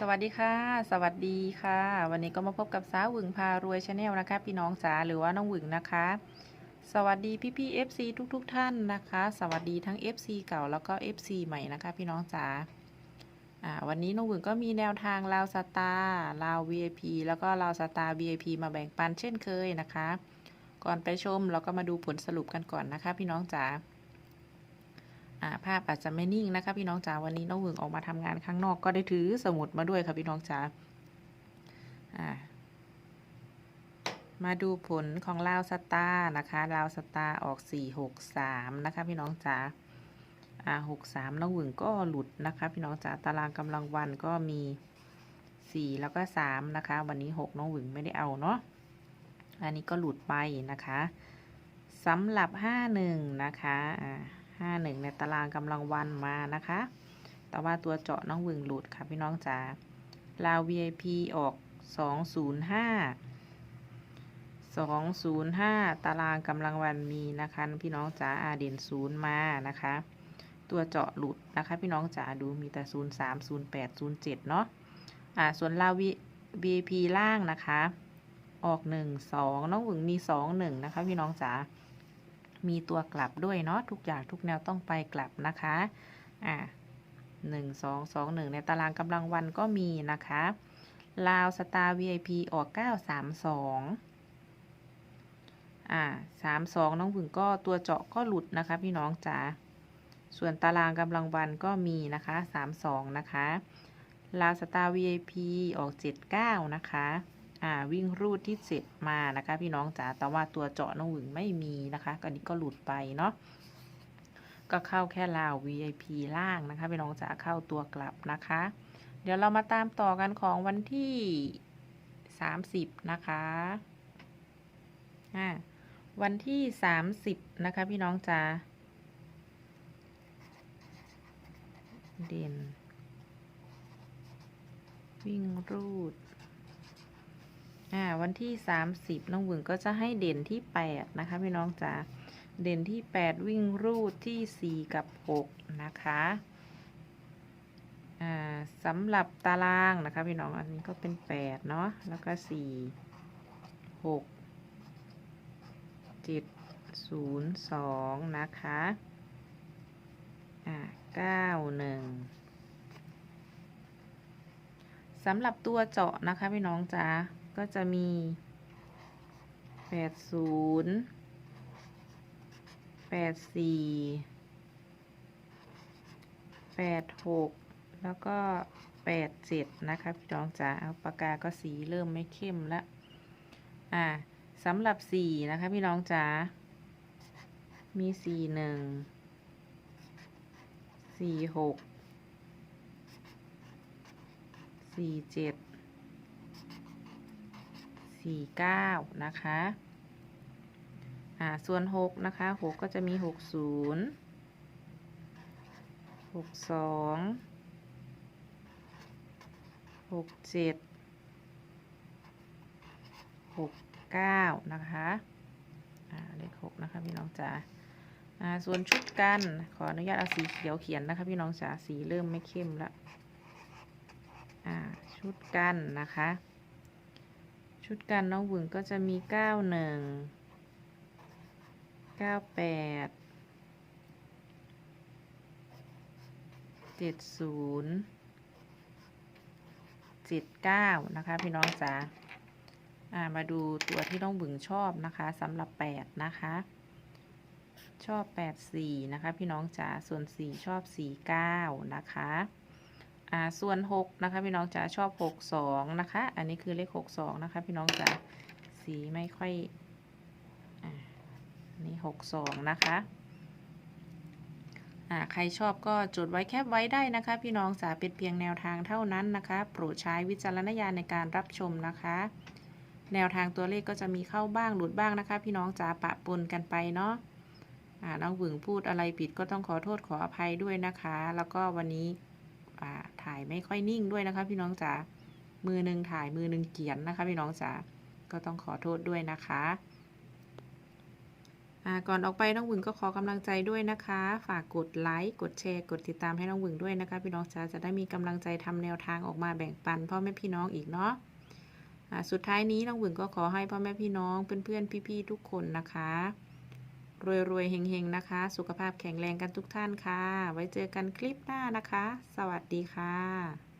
สวัสดีค่ะ สวัสดีค่ะ วันนี้ก็มาพบกับสาวหวึงพารวยชาแนลนะคะ พี่น้องจ๋าหรือว่าน้องหวึงนะคะ สวัสดีพี่พี่ๆ FC ทุกๆทท่านนะคะ สวัสดีทั้ง FC เก่าแล้วก็ FC ใหม่นะคะ พี่น้องจ๋าอ่าวันนี้น้องหวึงก็มีแนวทางลาวสตาร์ลาว VIP แล้วก็ลาวสตาร์ VIP มาแบ่งปันเช่นเคยนะคะ ก่อนไปชมเราก็มาดูผลสรุปกันก่อนนะคะ พี่น้องจ๋า ภาพอาจจะไม่นิ่งนะคะพี่น้องจ๋าวันนี้น้องหวึงออกมาทำงานข้างนอกก็ได้ถือสมุดมาด้วยค่ะพี่น้องจ๋ามาดูผลของลาวสตาร์นะคะลาวสตาร์ออก 4 6 3 นะคะพี่น้องจ๋าอ่า6 3น้องหวึงก็หลุดนะคะพี่น้องจ๋าตารางกำลังวันก็มี4แล้วก็3นะคะ วันนี้6น้องหวึงไม่ได้เอาเนาะอันนี้ก็หลุดไปนะคะสำหรับ51นะคะอ่า ห้าหนึ่งในตารางกำลังวันมานะคะ แต่ว่าตัวเจาะน้องวึงหลุดค่ะพี่น้องจ๋า ลาว VIP ออก 205 205 ตารางกำลังวันมีนะคะ พี่น้องจ๋าอาเด่นศูนย์มานะคะ ตัวเจาะหลุดนะคะ พี่น้องจ๋าดูมีแต่ 03 08 07 เนาะอ่าส่วนลาว VIP ล่างนะคะ ออก 1 2 น้องวึงมี 2 1 นะคะ พี่น้องจ๋า มีตัวกลับด้วยเนาะทุกอย่างทุกแนวต้องไปกลับนะคะอ่าหนึ่งสองสองหนึ่งในตารางกำลังวันก็มีนะคะลาวสตาร์ VIP ออกเก้าสามสองอ่าสามสองน้องผึ่งก็ตัวเจาะก็หลุดนะคะพี่น้องจ๋าส่วนตารางกำลังวันก็มีนะคะสามสองนะคะลาวสตาร์ VIP ออกเจ็ดเก้านะคะ อ่าวิ่งรูดที่เจ็ดมานะคะ พี่น้องจ๋าแต่ว่าตัวเจาะน้องหวึงไม่มีนะคะก็นี้ก็หลุดไปเนาะก็เข้าแค่ลาว VIP ล่างนะคะพี่น้องจ๋าเข้าตัวกลับนะคะ เดี๋ยวเรามาตามต่อกันของวันที่ 30 นะคะอ่าวันที่ 30 นะคะ พี่น้องจ๋าเด่น วิ่งรูด อ่าวันที่ 30 น้องหวึงก็จะให้เด่นที่ 8 นะคะพี่น้องจ๋าเด่นที่ 8 วิ่งรูดที่ 4 กับ 6 นะคะอ่าสำหรับตารางนะคะพี่น้องอันนี้ก็เป็น 8 เนาะแล้วก็ 4 6 7 0 2 นะคะอ่า9 1สำหรับตัวเจาะนะคะพี่น้องจ๋า ก็จะมีแปดศูนย์แปดสี่แปดหกแล้วก็แปดเจ็ดนะคะพี่น้องจ๋าเอาปากกาก็สีเริ่มไม่เข้มแล้วอ่าสำหรับสี่นะคะพี่น้องจ๋ามีสี่หนึ่งสี่หกสี่เจ็ด สี่เก้านะคะอ่าส่วนหกนะคะหกก็จะมีหกศูนย์หกสองหกเจ็ดหกเก้านะคะอ่าเลขหกนะคะพี่น้องจ๋าอ่าส่วนชุดกันขออนุญาตเอาสีเขียวเขียนนะคะพี่น้องจ๋าสีเริ่มไม่เข้มละอ่าชุดกันนะคะ ชุดกันน้องหวึงก็จะมีเก้าหนึ่งเก้าแปดเจ็ดศูนย์เจ็ดเก้านะคะพี่น้องจ๋าามาดูตัวที่น้องหวึงชอบนะคะสำหรับแปดนะคะ ชอบแปดสี่นะคะ พี่น้องจ๋าส่วนสี่ชอบสี่เก้านะคะ อ่าส่วนหกนะคะพี่น้องจ๋าชอบหกสองนะคะ อันนี้คือเลขหกสองนะคะ พี่น้องจ๋าสีไม่ค่อยอ่านี่หกสองนะคะอ่าใครชอบก็จดไว้แคปไว้ได้นะคะ พี่น้องจ๋าเป็นเพียงแนวทางเท่านั้นนะคะ โปรดใช้วิจารณญาณในการรับชมนะคะ แนวทางตัวเลขก็จะมีเข้าบ้างหลุดบ้างนะคะ พี่น้องจ๋าปะปนกันไปเนาะอ่าน้องหวึงพูดอะไรผิดก็ต้องขอโทษขออภัยด้วยนะคะ แล้วก็วันนี้ อ่าถ่ายไม่ค่อยนิ่งด้วยนะคะ พี่น้องจ๋า มือหนึ่งถ่ายมือหนึ่งเขียนนะคะ พี่น้องจ๋า ก็ต้องขอโทษด้วยนะคะก่อนออกไปน้องวึงก็ขอกำลังใจด้วยนะคะ ฝากกดไลค์กดแชร์กดติดตามให้น้องวึงด้วยนะคะ พี่น้องจ๋าจะได้มีกำลังใจทำแนวทางออกมาแบ่งปันพ่อแม่พี่น้องอีกเนาะสุดท้ายนี้น้องวึงก็ขอให้พ่อแม่พี่น้องเพื่อนๆพี่ๆทุกคนนะคะ รวยๆเฮงๆนะคะ สุขภาพแข็งแรงกันทุกท่านค่ะ ไว้เจอกันคลิปหน้านะคะ สวัสดีค่ะ